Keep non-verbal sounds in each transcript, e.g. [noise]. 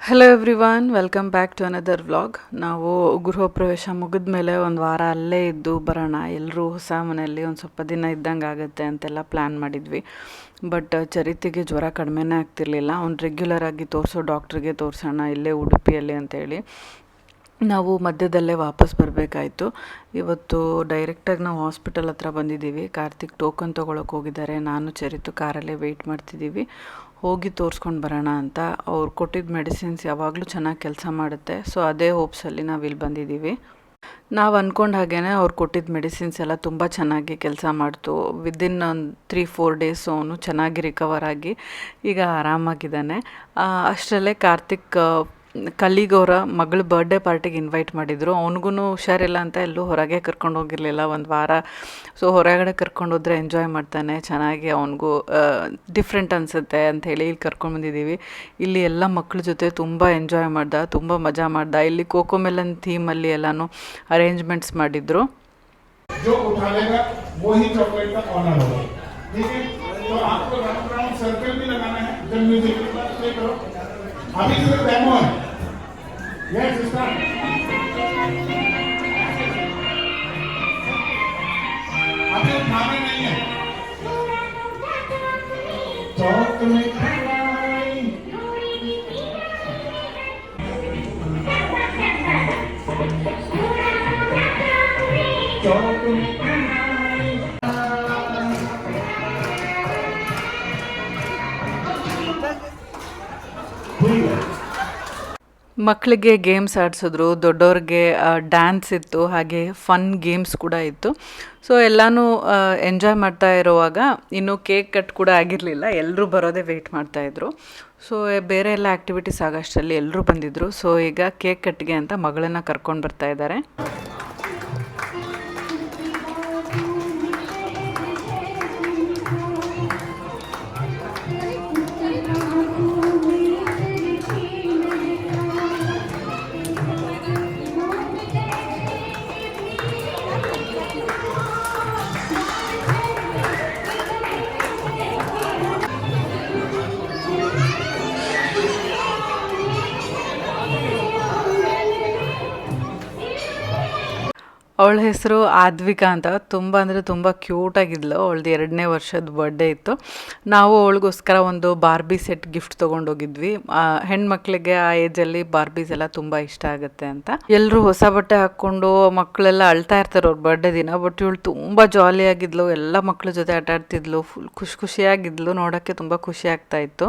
Hello everyone welcome back to another vlog ನಾವು ಗೃಹ ಪ್ರವೇಶ ಮುಗಿದ ಮೇಲೆ ಒಂದು ವಾರ ಅಲ್ಲೇ ಇದ್ದು ಬರೋಣ. ಎಲ್ಲರೂ ಹೊಸ ಮನೆಯಲ್ಲಿ ಒಂದು ಸ್ವಲ್ಪ ದಿನ ಇದ್ದಂಗೆ ಆಗುತ್ತೆ ಅಂತೆಲ್ಲ ಪ್ಲ್ಯಾನ್ ಮಾಡಿದ್ವಿ. ಬಟ್ ಚರಿತಿಗೆ ಜ್ವರ ಕಡಿಮೆನೇ ಆಗ್ತಿರ್ಲಿಲ್ಲ. ಅವ್ನು ರೆಗ್ಯುಲರ್ ಆಗಿ ತೋರಿಸೋ ಡಾಕ್ಟ್ರಿಗೆ ತೋರಿಸೋಣ, ಇಲ್ಲೇ ಉಡುಪಿಯಲ್ಲಿ ಅಂತೇಳಿ. ನಾವು ಮಧ್ಯದಲ್ಲೇ ವಾಪಸ್ ಬರಬೇಕಾಯಿತು. ಇವತ್ತು ಡೈರೆಕ್ಟಾಗಿ ನಾವು ಹಾಸ್ಪಿಟಲ್ ಹತ್ರ ಬಂದಿದ್ದೀವಿ. ಕಾರ್ತಿಕ್ ಟೋಕನ್ ತೊಗೊಳಕ್ಕೆ ಹೋಗಿದ್ದಾರೆ. ನಾನು ಚರಿತು ಕಾರಲ್ಲೇ ವೆಯ್ಟ್ ಮಾಡ್ತಿದ್ದೀವಿ. ಹೋಗಿ ತೋರಿಸ್ಕೊಂಡು ಬರೋಣ ಅಂತ ಅವ್ರು ಕೊಟ್ಟಿದ್ದ ಮೆಡಿಸಿನ್ಸ್ ಯಾವಾಗಲೂ ಚೆನ್ನಾಗಿ ಕೆಲಸ ಮಾಡುತ್ತೆ. ಸೊ ಅದೇ ಹೋಪ್ಸಲ್ಲಿ ನಾವು ಇಲ್ಲಿ ಬಂದಿದ್ದೀವಿ. ನಾವು ಅಂದ್ಕೊಂಡ ಹಾಗೇ ಅವ್ರು ಕೊಟ್ಟಿದ್ದ ಮೆಡಿಸಿನ್ಸ್ ಎಲ್ಲ ತುಂಬ ಚೆನ್ನಾಗಿ ಕೆಲಸ ಮಾಡ್ತು. ವಿದಿನ್ ಒಂದು ತ್ರೀ ಫೋರ್ ಡೇಸ್ ಅವನು ಚೆನ್ನಾಗಿ ರಿಕವರ್ ಆಗಿ ಈಗ ಆರಾಮಾಗಿದ್ದಾನೆ. ಅಷ್ಟರಲ್ಲೇ ಕಾರ್ತಿಕ್ ಕಲೀಗ್ ಅವರ ಮಗಳ ಬರ್ಡೇ ಪಾರ್ಟಿಗೆ ಇನ್ವೈಟ್ ಮಾಡಿದರು ಅವನಿಗೂ ಹುಷಾರಿಲ್ಲ ಅಂತ ಎಲ್ಲೂ ಹೊರಗೆ ಕರ್ಕೊಂಡು ಹೋಗಿರಲಿಲ್ಲ ಒಂದು ವಾರ ಸೊ ಹೊರಗಡೆ ಕರ್ಕೊಂಡು ಹೋದ್ರೆ ಎಂಜಾಯ್ ಮಾಡ್ತಾನೆ ಚೆನ್ನಾಗಿ ಅವನಿಗೂ ಡಿಫ್ರೆಂಟ್ ಅನಿಸುತ್ತೆ ಅಂಥೇಳಿ ಇಲ್ಲಿ ಕರ್ಕೊಂಡು ಬಂದಿದ್ದೀವಿ ಇಲ್ಲಿ ಎಲ್ಲ ಮಕ್ಕಳ ಜೊತೆ ತುಂಬ ಎಂಜಾಯ್ ಮಾಡ್ದ ತುಂಬ ಮಜಾ ಮಾಡ್ದ ಇಲ್ಲಿ ಕೋಕೋ ಮೆಲನ್ ಥೀಮಲ್ಲಿ ಎಲ್ಲನೂ ಅರೇಂಜ್ಮೆಂಟ್ಸ್ ಮಾಡಿದ್ರು जो उठा लेगा वो ही चॉकलेट का ऑनर होगा ठीक है तो आपको राउंड राउंड सर्कल भी लगाना है जब म्यूजिक के बाद प्ले करो अभी सिर्फ डेमो है यस स्टार्ट अभी उठाना नहीं है चौक में खड़ाई चौक में ಮಕ್ಕಳಿಗೆ ಗೇಮ್ಸ್ ಆಡಿಸಿದ್ರು, ದೊಡ್ಡವ್ರಿಗೆ ಡ್ಯಾನ್ಸ್ ಇತ್ತು, ಹಾಗೆ ಫನ್ ಗೇಮ್ಸ್ ಕೂಡ ಇತ್ತು. ಸೊ ಎಲ್ಲನೂ ಎಂಜಾಯ್ ಮಾಡ್ತಾ ಇರುವಾಗ ಇನ್ನೂ ಕೇಕ್ ಕಟ್ ಕೂಡ ಆಗಿರಲಿಲ್ಲ. ಎಲ್ಲರೂ ಬರೋದೇ ವೆಯ್ಟ್ ಮಾಡ್ತಾಯಿದ್ರು ಸೊ ಬೇರೆ ಎಲ್ಲ ಆ್ಯಕ್ಟಿವಿಟೀಸ್ ಆಗೋಷ್ಟರಲ್ಲಿ ಎಲ್ಲರೂ ಬಂದಿದ್ದರು ಸೊ ಈಗ ಕೇಕ್ ಕಟ್ಗೆ ಅಂತ ಮಗಳನ್ನು ಕರ್ಕೊಂಡು ಬರ್ತಾ ಇದ್ದಾರೆ. ಅವಳ ಹೆಸರು ಆದ್ವಿಕಾ ಅಂತ. ತುಂಬ ಅಂದರೆ ತುಂಬ ಕ್ಯೂಟಾಗಿದ್ಲು ಅವಳದು ಎರಡನೇ ವರ್ಷದ ಬರ್ಡೇ ಇತ್ತು. ನಾವು ಅವಳಿಗೋಸ್ಕರ ಒಂದು ಬಾರ್ಬಿ ಸೆಟ್ ಗಿಫ್ಟ್ ತೊಗೊಂಡೋಗಿದ್ವಿ. ಹೆಣ್ಮಕ್ಳಿಗೆ ಆ ಏಜಲ್ಲಿ ಬಾರ್ಬೀಸ್ ಎಲ್ಲ ತುಂಬ ಇಷ್ಟ ಆಗುತ್ತೆ ಅಂತ. ಎಲ್ಲರೂ ಹೊಸ ಬಟ್ಟೆ ಹಾಕ್ಕೊಂಡು ಮಕ್ಕಳೆಲ್ಲ ಅಳ್ತಾ ಇರ್ತಾರೆ ಅವ್ರ ಬರ್ಡೇ ದಿನ ಬಟ್ ಇವಳು ತುಂಬ ಜಾಲಿಯಾಗಿದ್ಲು ಎಲ್ಲ ಮಕ್ಕಳ ಜೊತೆ ಆಟ ಆಡ್ತಿದ್ಲು ಫುಲ್ ಖುಷಿ ಖುಷಿಯಾಗಿದ್ಲು. ನೋಡೋಕ್ಕೆ ತುಂಬ ಖುಷಿ ಆಗ್ತಾ ಇತ್ತು.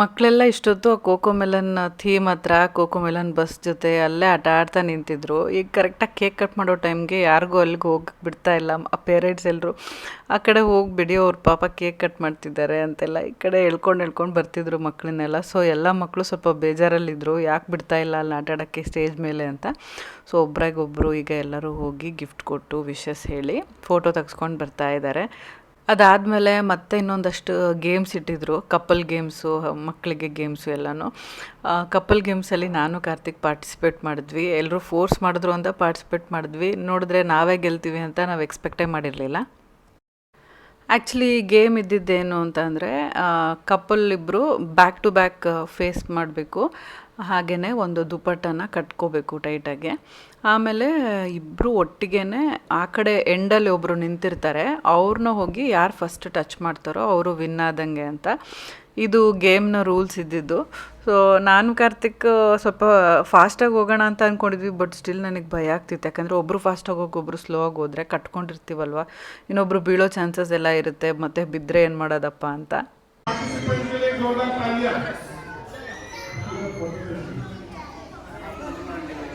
ಮಕ್ಕಳೆಲ್ಲ ಇಷ್ಟೊತ್ತು ಆ ಕೋಕೋ ಮೆಲನ್ ಥೀಮ್ ಹತ್ರ, ಕೋಕೋ ಮೆಲನ್ ಬಸ್ ಜೊತೆ ಅಲ್ಲೇ ಆಟ ಆಡ್ತಾ ನಿಂತಿದ್ರು. ಈಗ ಕರೆಕ್ಟಾಗಿ ಕೇಕ್ ಕಟ್ ಮಾಡೋ ಟೈಮ್ಗೆ ಯಾರಿಗೂ ಅಲ್ಲಿಗೆ ಹೋಗಿ ಬಿಡ್ತಾ ಇಲ್ಲ. ಆ ಪೇರೆಂಟ್ಸ್ ಎಲ್ಲರೂ ಆ ಕಡೆ ಹೋಗ್ಬಿಡಿ ಅವ್ರ ಪಾಪ ಕೇಕ್ ಕಟ್ ಮಾಡ್ತಿದ್ದಾರೆ ಅಂತೆಲ್ಲ ಈ ಕಡೆ ಎಳ್ಕೊಂಡು ಎಳ್ಕೊಂಡು ಬರ್ತಿದ್ರು ಮಕ್ಕಳನ್ನೆಲ್ಲ. ಸೊ ಎಲ್ಲ ಮಕ್ಕಳು ಸ್ವಲ್ಪ ಬೇಜಾರಲ್ಲಿದ್ದರು ಯಾಕೆ ಬಿಡ್ತಾ ಇಲ್ಲ ಅಲ್ಲಿ ಆಟ ಆಡೋಕ್ಕೆ ಸ್ಟೇಜ್ ಮೇಲೆ ಅಂತ. ಸೊ ಒಬ್ರಾಗೊಬ್ಬರು ಈಗ ಎಲ್ಲರೂ ಹೋಗಿ ಗಿಫ್ಟ್ ಕೊಟ್ಟು ವಿಶಸ್ ಹೇಳಿ ಫೋಟೋ ತೆಗೆಸ್ಕೊಂಡು ಬರ್ತಾ ಇದ್ದಾರೆ. ಅದಾದಮೇಲೆ ಮತ್ತೆ ಇನ್ನೊಂದಷ್ಟು ಗೇಮ್ಸ್ ಇಟ್ಟಿದ್ರು. ಕಪಲ್ ಗೇಮ್ಸು ಮಕ್ಕಳಿಗೆ ಗೇಮ್ಸು ಎಲ್ಲನೂ. ಕಪಲ್ ಗೇಮ್ಸಲ್ಲಿ ನಾನು ಕಾರ್ತಿಕ್ ಪಾರ್ಟಿಸಿಪೇಟ್ ಮಾಡಿದ್ವಿ. ಎಲ್ಲರೂ ಫೋರ್ಸ್ ಮಾಡಿದ್ರು ಅಂತ ಪಾರ್ಟಿಸಿಪೇಟ್ ಮಾಡಿದ್ವಿ. ನೋಡಿದ್ರೆ ನಾವೇ ಗೆಲ್ತೀವಿ ಅಂತ ನಾವು ಎಕ್ಸ್ಪೆಕ್ಟೇ ಮಾಡಿರಲಿಲ್ಲ. ಆ್ಯಕ್ಚುಲಿ ಗೇಮ್ ಇದ್ದಿದ್ದೇನು ಅಂತಂದರೆ ಕಪಲ್ ಇಬ್ಬರು ಬ್ಯಾಕ್ ಟು ಬ್ಯಾಕ್ ಫೇಸ್ ಮಾಡಬೇಕು. ಹಾಗೆಯೇ ಒಂದು ದುಪ್ಪಟ್ಟನ ಕಟ್ಕೋಬೇಕು ಟೈಟಾಗಿ. ಆಮೇಲೆ ಇಬ್ಬರು ಒಟ್ಟಿಗೆ ಆ ಕಡೆ ಎಂಡಲ್ಲಿ ಒಬ್ಬರು ನಿಂತಿರ್ತಾರೆ. ಅವ್ರನ್ನ ಹೋಗಿ ಯಾರು ಫಸ್ಟ್ ಟಚ್ ಮಾಡ್ತಾರೋ ಅವರು ವಿನ್ ಆದಂಗೆ ಅಂತ. ಇದು ಗೇಮ್ನ ರೂಲ್ಸ್ ಇದ್ದಿದ್ದು. ಸೊ ನಾನು ಕಾರ್ತಿಕ್, ಸ್ವಲ್ಪ ಫಾಸ್ಟಾಗಿ ಹೋಗೋಣ ಅಂತ ಅಂದ್ಕೊಂಡಿದ್ವಿ ಬಟ್ ಸ್ಟಿಲ್ ನನಗೆ ಭಯ ಆಗ್ತಿತ್ತು. ಯಾಕಂದರೆ ಒಬ್ಬರು ಫಾಸ್ಟಾಗಿ ಹೋಗಿ ಒಬ್ಬರು ಸ್ಲೋ ಆಗಿ ಹೋದರೆ ಕಟ್ಕೊಂಡಿರ್ತೀವಲ್ವ? ಇನ್ನೊಬ್ರು ಬೀಳೋ ಚಾನ್ಸಸ್ ಎಲ್ಲ ಇರುತ್ತೆ, ಮತ್ತು ಬಿದ್ದರೆ ಏನು ಮಾಡೋದಪ್ಪ ಅಂತ.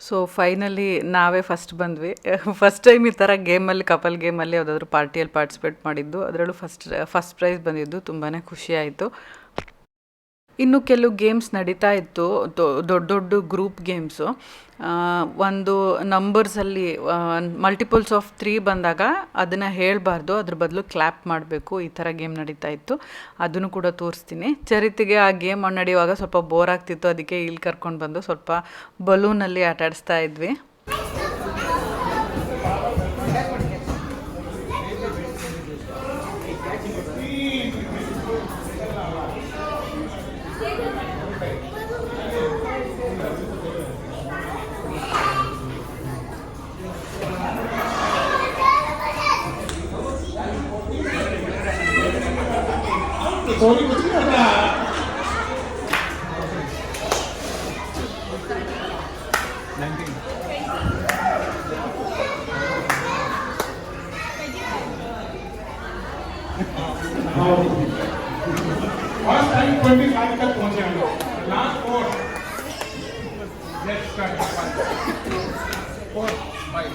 ಸೊ ಫೈನಲಿ ನಾವೇ ಫಸ್ಟ್ ಬಂದ್ವಿ. [laughs] ಫಸ್ಟ್ ಟೈಮ್ ಈ ಥರ ಗೇಮಲ್ಲಿ ಕಪಲ್ ಗೇಮಲ್ಲಿ ಯಾವುದಾದ್ರೂ ಪಾರ್ಟಿಯಲ್ಲಿ ಪಾರ್ಟಿಸಿಪೇಟ್ ಮಾಡಿದ್ದು, ಅದರಲ್ಲೂ ಫಸ್ಟ್ ಫಸ್ಟ್ ಪ್ರೈಸ್ ಬಂದಿದ್ದು ತುಂಬಾ ಖುಷಿಯಾಯಿತು ಇನ್ನು ಕೆಲವು ಗೇಮ್ಸ್ ನಡೀತಾ ಇತ್ತು ದೊಡ್ಡ ದೊಡ್ಡ ಗ್ರೂಪ್ ಗೇಮ್ಸು ಒಂದು ನಂಬರ್ಸಲ್ಲಿ ಮಲ್ಟಿಪಲ್ಸ್ ಆಫ್ ತ್ರೀ ಬಂದಾಗ ಅದನ್ನು ಹೇಳಬಾರ್ದು, ಅದ್ರ ಬದಲು ಕ್ಲ್ಯಾಪ್ ಮಾಡಬೇಕು, ಈ ಥರ ಗೇಮ್ ನಡೀತಾ ಇತ್ತು. ಅದನ್ನು ಕೂಡ ತೋರಿಸ್ತೀನಿ. ಚರಿತಿಗೆ ಆ ಗೇಮ್ ನಡೆಯುವಾಗ ಸ್ವಲ್ಪ ಬೋರ್ ಆಗ್ತಿತ್ತು, ಅದಕ್ಕೆ ಇಲ್ಲಿ ಕರ್ಕೊಂಡು ಬಂದು ಸ್ವಲ್ಪ ಬಲೂನಲ್ಲಿ ಆಟಾಡಿಸ್ತಾ ಇದ್ವಿ. फर्स्ट टाइम ट्वेंटी फाइव तक पहुंचे हम लोग last four next four five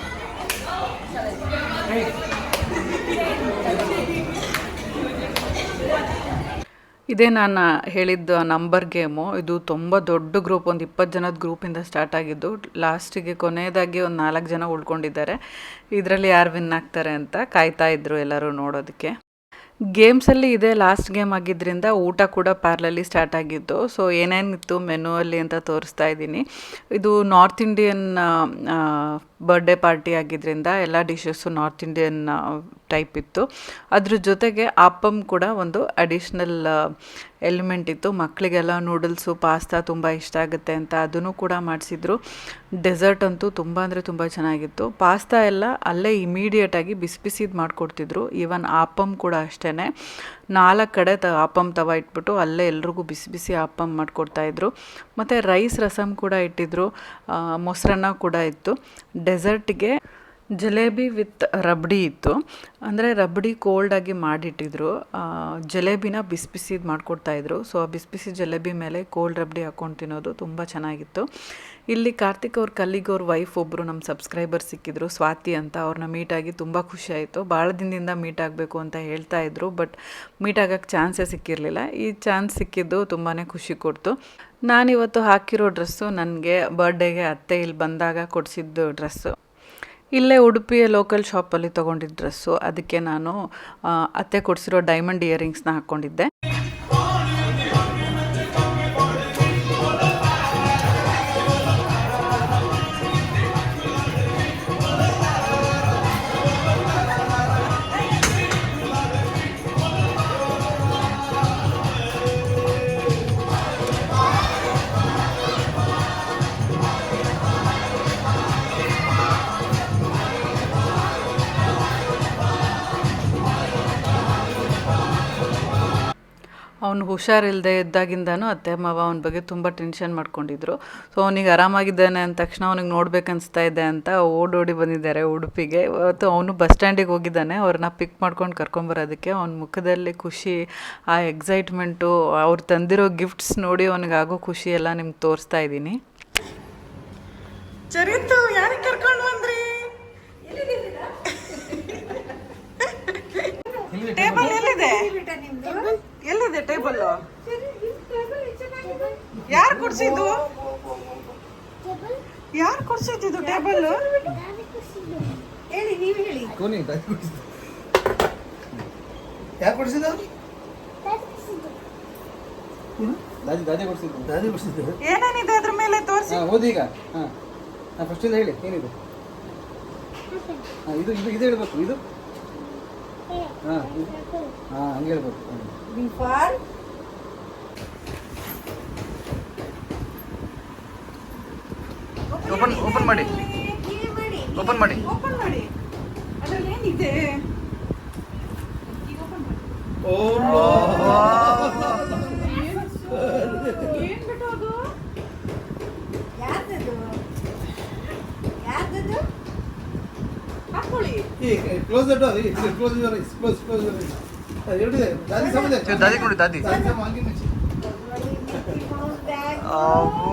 ಇದೇ ನಾನು ಹೇಳಿದ್ದು ನಂಬರ್ ಗೇಮು ಇದು ತುಂಬ ದೊಡ್ಡ ಗ್ರೂಪ್ ಒಂದು ಇಪ್ಪತ್ತು ಜನದ ಗ್ರೂಪಿಂದ ಸ್ಟಾರ್ಟ್ ಆಗಿದ್ದು ಲಾಸ್ಟಿಗೆ ಕೊನೆಯದಾಗಿ ಒಂದು ನಾಲ್ಕು ಜನ ಉಳ್ಕೊಂಡಿದ್ದಾರೆ ಇದರಲ್ಲಿ ಯಾರು ವಿನ್ ಆಗ್ತಾರೆ ಅಂತ ಕಾಯ್ತಾ ಇದ್ರು ಎಲ್ಲರೂ ನೋಡೋದಕ್ಕೆ ಗೇಮ್ಸಲ್ಲಿ ಇದೇ ಲಾಸ್ಟ್ ಗೇಮ್ ಆಗಿದ್ದರಿಂದ ಊಟ ಕೂಡ ಪಾರ್ಲಲ್ಲಿ ಸ್ಟಾರ್ಟ್ ಆಗಿದ್ದು. ಸೊ ಏನೇನಿತ್ತು ಮೆನು ಅಲ್ಲಿ ಅಂತ ತೋರಿಸ್ತಾ ಇದ್ದೀನಿ. ಇದು ನಾರ್ತ್ ಇಂಡಿಯನ್ ಬರ್ಡೇ ಪಾರ್ಟಿ ಆಗಿದ್ದರಿಂದ ಎಲ್ಲ ಡಿಶಸ್ಸು ನಾರ್ತ್ ಇಂಡಿಯನ್ ಟೈಪ್ ಇತ್ತು. ಅದ್ರ ಜೊತೆಗೆ ಅಪ್ಪಮ್ ಕೂಡ ಒಂದು ಅಡಿಷ್ನಲ್ ಎಲಿಮೆಂಟ್ ಇತ್ತು. ಮಕ್ಕಳಿಗೆಲ್ಲ ನೂಡಲ್ಸು ಪಾಸ್ತಾ ತುಂಬ ಇಷ್ಟ ಆಗುತ್ತೆ ಅಂತ ಅದನ್ನು ಕೂಡ ಮಾಡಿಸಿದ್ರು. ಡೆಸರ್ಟ್ ಅಂತೂ ತುಂಬ ಅಂದರೆ ತುಂಬ ಚೆನ್ನಾಗಿತ್ತು. ಪಾಸ್ತಾ ಎಲ್ಲ ಅಲ್ಲೇ ಇಮಿಡಿಯೇಟಾಗಿ ಬಿಸಿ ಬಿಸಿದು ಮಾಡಿಕೊಡ್ತಿದ್ರು. ಈವನ್ ಅಪ್ಪಮ್ ಕೂಡ ಅಷ್ಟೇ. ನಾಲ್ಕು ಕಡೆ ತ ಅಪ್ಪಮ್ ತವ ಇಟ್ಬಿಟ್ಟು ಅಲ್ಲೇ ಎಲ್ರಿಗೂ ಬಿಸಿ ಬಿಸಿ ಅಪ್ಪಮ್ ಮಾಡಿಕೊಡ್ತಾಯಿದ್ರು ಮತ್ತು ರೈಸ್ ರಸಮ್ ಕೂಡ ಇಟ್ಟಿದ್ರು. ಮೊಸರನ್ನ ಕೂಡ ಇತ್ತು. ಡೆಸರ್ಟ್ಗೆ ಜಲೇಬಿ ವಿತ್ ರಬಡಿ ಇತ್ತು. ಅಂದರೆ ರಬಡಿ ಕೋಲ್ಡಾಗಿ ಮಾಡಿಟ್ಟಿದ್ರು. ಜಿಲೇಬಿನ ಜಲೇಬಿನ ಬಿಸಿ ಬಿಸಿದು ಮಾಡಿಕೊಡ್ತಾಯಿದ್ರು ಸೊ ಆ ಬಿಸಿ ಬಿಸಿ ಜಲೇಬಿ ಮೇಲೆ ಕೋಲ್ಡ್ ರಬಡಿ ಹಾಕ್ಕೊಂಡು ತಿನ್ನೋದು ತುಂಬ ಚೆನ್ನಾಗಿತ್ತು. ಇಲ್ಲಿ ಕಾರ್ತಿಕ್ ಅವ್ರ ಕಲ್ಲಿಗೆ ವೈಫ್ ಒಬ್ಬರು ನಮ್ಮ ಸಬ್ಸ್ಕ್ರೈಬರ್ ಸಿಕ್ಕಿದ್ರು, ಸ್ವಾತಿ ಅಂತ. ಅವ್ರನ್ನ ಮೀಟಾಗಿ ತುಂಬ ಖುಷಿ ಆಯಿತು. ಭಾಳ ದಿನದಿಂದ ಮೀಟ್ ಆಗಬೇಕು ಅಂತ ಹೇಳ್ತಾ ಇದ್ರು ಬಟ್ ಮೀಟ್ ಆಗೋಕ್ಕೆ ಚಾನ್ಸೇ ಸಿಕ್ಕಿರಲಿಲ್ಲ. ಈ ಚಾನ್ಸ್ ಸಿಕ್ಕಿದ್ದು ತುಂಬಾ ಖುಷಿ ಕೊಡ್ತು. ನಾನಿವತ್ತು ಹಾಕಿರೋ ಡ್ರೆಸ್ಸು ನನಗೆ ಬರ್ಡೇಗೆ ಅತ್ತೆ ಇಲ್ಲಿ ಬಂದಾಗ ಕೊಡಿಸಿದ್ದು ಡ್ರೆಸ್ಸು ಇಲ್ಲೇ ಉಡುಪಿಯ ಲೋಕಲ್ ಶಾಪಲ್ಲಿ ತೊಗೊಂಡಿದ್ದ ಡ್ರೆಸ್ಸು ಅದಕ್ಕೆ ನಾನು ಅತ್ತೆ ಕೊಡಿಸಿರೋ ಡೈಮಂಡ್ ಇಯರಿಂಗ್ಸ್ನ ಹಾಕ್ಕೊಂಡಿದ್ದೆ ಅವನು ಹುಷಾರಿಲ್ಲದೆ ಇದ್ದಾಗಿಂದನೂ ಅತ್ತೆ ಮಾವ ಅವನ ಬಗ್ಗೆ ತುಂಬ ಟೆನ್ಷನ್ ಮಾಡ್ಕೊಂಡಿದ್ರು. ಸೊ ಅವನಿಗೆ ಆರಾಮಾಗಿದ್ದಾನೆ ಅಂದ ತಕ್ಷಣ ಅವನಿಗೆ ನೋಡ್ಬೇಕನ್ನಿಸ್ತಾ ಇದೆ ಅಂತ ಓಡೋಡಿ ಬಂದಿದ್ದಾರೆ ಉಡುಪಿಗೆ. ಅವತ್ತು ಅವನು ಬಸ್ ಸ್ಟ್ಯಾಂಡಿಗೆ ಹೋಗಿದ್ದಾನೆ. ಅವ್ರನ್ನ ಪಿಕ್ ಮಾಡ್ಕೊಂಡು ಕರ್ಕೊಂಬರೋದಕ್ಕೆ ಅವನ ಮುಖದಲ್ಲಿ ಖುಷಿ ಆ ಎಕ್ಸೈಟ್ಮೆಂಟು ಅವ್ರು ತಂದಿರೋ ಗಿಫ್ಟ್ಸ್ ನೋಡಿ ಅವನಿಗಾಗೋ ಆಗೋ ಖುಷಿ ಎಲ್ಲ ನಿಮ್ಗೆ ತೋರಿಸ್ತಾ ಇದ್ದೀನಿ. ಕರ್ಕೊಂಡು ಬಂದ್ರಿ? ಟೇಬಲ್ ಎಲ್ಲಿದೆ? ಎಲ್ಲಿದೆ ಟೇಬಲ್ ಯಾರು ಕೊಡ್ಸಿದ್ದು? ಯಾರು ಕೊಡ್ಸಿದ್ದು ಟೇಬಲ್ ಹೇಳಿ ನೀವು ಹೇಳಿ. ಕೋನಿ ಯಾರು ಕೊಡ್ಸಿದ್ದು? ದಾದಿ ದಾದಿ ಕೊಡಿಸಿದ್ದು. ದಾದಿ ಕೊಡಿಸಿದ್ದು. ಏನೇನಿದೆ ಅದ್ರ ಮೇಲೆ ತೋರಿಸಿ? ಹಾಂ ಓದಿ ಈಗ. ಹಾಂ. ಫಸ್ಟ್ ಫಸ್ಟಿಂದ ಹೇಳಿ ಏನಿದೆ? ಹಾಂ ಇದು ಇದು ಇದು ಹೇಳ್ಬೇಕು. ಇದು? ಹಾಂ ಹಾಂ ಹಂಗೆ ಹೇಳ್ಬೇಕು. ಬಿ ಬಿಫಾರ್ ಓಪನ್ ಓಪನ್ ಮಾಡಿ. ಮಾಡಿ. ಓಪನ್ ಮಾಡಿ ಓಪನ್ ಮಾಡಿ. ಅದರಲ್ಲಿ ಏನಿದೆ ಯಾರ್ದದು close the door close your eyes close close your eyes ದಾದಿ ಸಮದೆ ದಾದಿ ನೋಡಿ ದಾದಿ ದಾದಿ ಸಮ ಹಂಗೆ ಮುಚ್ಚಿ ಬ್ಯಾಗ್ ಅಬ್ಬೋ.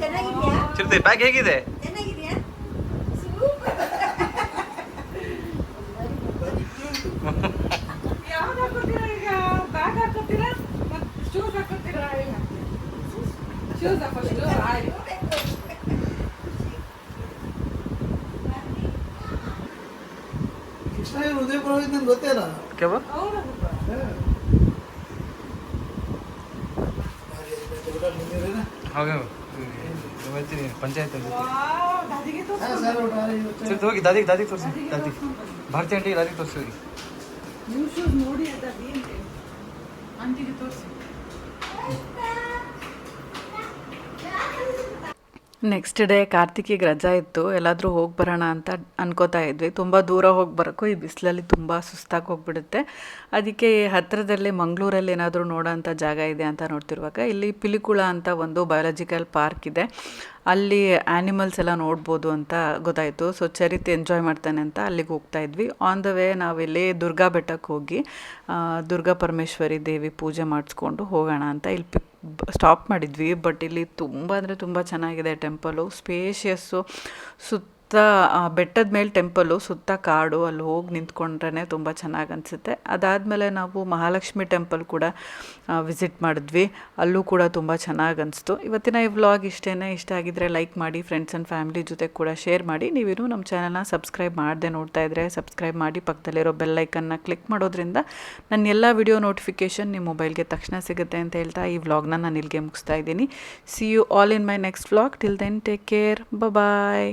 ಚೆನ್ನಾಗಿದ್ಯಾ ಚಿರತೆ ಬ್ಯಾಗ್ ಹೇಗಿದೆ? ಚೆನ್ನಾಗಿದ್ಯಾ? ಸೂಪರ್. ಯಾವ್ದು ಹಾಕೋತೀರಾ ಈಗ? ಬ್ಯಾಗ್ ಹಾಕೋತೀರಾ ಮತ್ತೆ ಶೂಸ್ ಹಾಕೋತೀರಾ ಈಗ? ಶೂಸ್ ಆಯ್ತು ಉದಯಪುರ ಹೋಗಿದ್ದು ಕೆವ ಪಂಚಾಯತ್ ವಾವ್ ದಾದಿಗೆ ತೋರ್ಸು. ಹೋಗಿ ದಾದಿಗೆ ದಾದಿಗೆ ತೋರಿಸಿ ದಾದಿ. ಭಾರತೀಯ ಆಂಟಿ ದಾದಿಗೆ ತೋರಿಸಿ ಹೋಗಿ. ನೋಡಿ ಅದ ಅಂತ ಆಂಟಿಗೆ ತೋರಿಸಿ. ನೆಕ್ಸ್ಟ್ ಡೇ ಕಾರ್ತಿಕಿಗೆ ರಜಾ ಇತ್ತು. ಎಲ್ಲಾದರೂ ಹೋಗಿ ಬರೋಣ ಅಂತ ಅನ್ಕೋತಾ ಇದ್ವಿ. ತುಂಬ ದೂರ ಹೋಗಿ ಬರೋಕ್ಕೂ ಈ ಬಿಸಿಲಲ್ಲಿ ತುಂಬ ಸುಸ್ತಾಗಿ ಹೋಗ್ಬಿಡುತ್ತೆ. ಅದಕ್ಕೆ ಹತ್ತಿರದಲ್ಲಿ ಮಂಗಳೂರಲ್ಲಿ ಏನಾದರೂ ನೋಡೋಂಥ ಜಾಗ ಇದೆ ಅಂತ ನೋಡ್ತಿರುವಾಗ ಇಲ್ಲಿ ಪಿಲಿಕುಳ ಅಂತ ಒಂದು ಬಯೋಲಾಜಿಕಲ್ ಪಾರ್ಕ್ ಇದೆ. ಅಲ್ಲಿ ಆ್ಯನಿಮಲ್ಸ್ ಎಲ್ಲ ನೋಡ್ಬೋದು ಅಂತ ಗೊತ್ತಾಯಿತು. ಸೊ ಚರಿತ್ ಎಂಜಾಯ್ ಮಾಡ್ತಾನೆ ಅಂತ ಅಲ್ಲಿಗೆ ಹೋಗ್ತಾ ಇದ್ವಿ. ಆನ್ ದ ವೇ ನಾವಿಲ್ಲಿ ದುರ್ಗಾ ಬೆಟ್ಟಕ್ಕೆ ಹೋಗಿ ದುರ್ಗಾ ಪರಮೇಶ್ವರಿ ದೇವಿ ಪೂಜೆ ಮಾಡಿಸ್ಕೊಂಡು ಹೋಗೋಣ ಅಂತ ಇಲ್ಲಿ ಸ್ಟಾಪ್ ಮಾಡಿದ್ವಿ ಬಟ್ ಇಲ್ಲಿ ತುಂಬ ಅಂದರೆ ತುಂಬ ಚೆನ್ನಾಗಿದೆ ಟೆಂಪಲು ಸ್ಪೇಷಿಯಸ್ಸು ಸುತ್ತ ಆ, ಬೆಟ್ಟದ ಮೇಲೆ ಟೆಂಪಲು ಸುತ್ತ ಕಾಡು ಅಲ್ಲಿ ಹೋಗಿ ನಿಂತ್ಕೊಂಡ್ರೇ ತುಂಬ ಚೆನ್ನಾಗಿ ಅನಿಸುತ್ತೆ. ಅದಾದಮೇಲೆ ನಾವು ಮಹಾಲಕ್ಷ್ಮಿ ಟೆಂಪಲ್ ಕೂಡ ವಿಸಿಟ್ ಮಾಡಿದ್ವಿ. ಅಲ್ಲೂ ಕೂಡ ತುಂಬ ಚೆನ್ನಾಗಿ ಅನಿಸ್ತು. ಇವತ್ತಿನ ಈ ವ್ಲಾಗ್ ಇಷ್ಟೇ ಇಷ್ಟ ಆಗಿದ್ರೆ ಲೈಕ್ ಮಾಡಿ ಫ್ರೆಂಡ್ಸ್ ಆ್ಯಂಡ್ ಫ್ಯಾಮಿಲಿ ಜೊತೆ ಕೂಡ ಶೇರ್ ಮಾಡಿ. ನೀವೇನು ನಮ್ಮ ಚಾನಲ್ನ ಸಬ್ಸ್ಕ್ರೈಬ್ ಮಾಡದೆ ನೋಡ್ತಾ ಇದ್ದರೆ ಸಬ್ಸ್ಕ್ರೈಬ್ ಮಾಡಿ ಪಕ್ಕದಲ್ಲಿರೋ ಬೆಲ್ ಐಕನ್ನ ಕ್ಲಿಕ್ ಮಾಡೋದ್ರಿಂದ ನನ್ನ ಎಲ್ಲ ವಿಡಿಯೋ ನೋಟಿಫಿಕೇಷನ್ ನಿಮ್ಮ ಮೊಬೈಲ್ಗೆ ತಕ್ಷಣ ಸಿಗುತ್ತೆ ಅಂತ ಹೇಳ್ತಾ ಈ ವ್ಲಾಗ್ನ ನಾನು ಇಲ್ಲಿಗೆ ಮುಗಿಸ್ತಾ ಇದ್ದೀನಿ. See you all in my next vlog till then take care bye